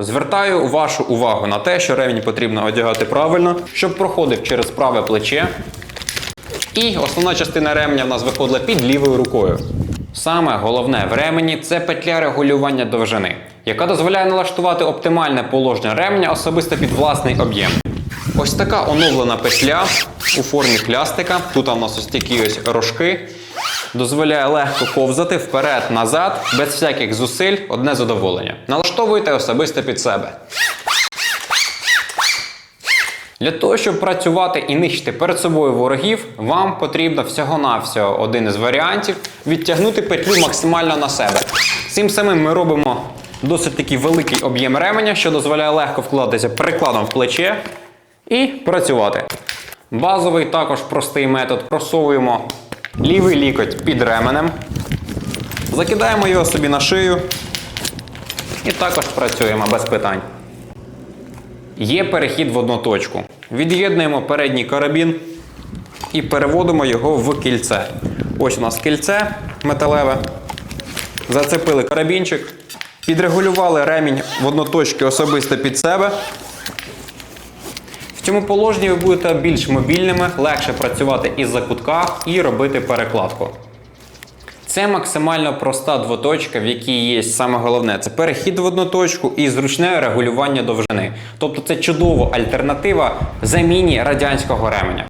Звертаю вашу увагу на те, що ремінь потрібно одягати правильно, щоб проходив через праве плече. І основна частина ременя в нас виходила під лівою рукою. Саме головне в ремені це петля регулювання довжини, яка дозволяє налаштувати оптимальне положення ременя особисто під власний об'єм. Ось така оновлена петля у формі хлястика. Тут у нас ось такі ось рожки. Дозволяє легко ковзати вперед-назад, без всяких зусиль, одне задоволення. Налаштовуйте особисто під себе. Для того, щоб працювати і нищити перед собою ворогів, вам потрібно всього-навсього один із варіантів відтягнути петлю максимально на себе. Цим самим ми робимо досить такий великий об'єм ременя, що дозволяє легко вкладатися прикладом в плече і працювати. Базовий також простий метод. Просовуємо лівий лікоть під ременем, закидаємо його собі на шию і також працюємо без питань. Є перехід в одну точку. Від'єднуємо передній карабін і переводимо його в кільце. Ось у нас кільце металеве. Зацепили карабінчик, підрегулювали ремінь в одноточки особисто під себе. Цьому положенні ви будете більш мобільними, легше працювати із закутка і робити перекладку. Це максимально проста двоточка, в якій є саме головне це перехід в одну точку і зручне регулювання довжини. Тобто це чудова альтернатива заміні радянського ременя.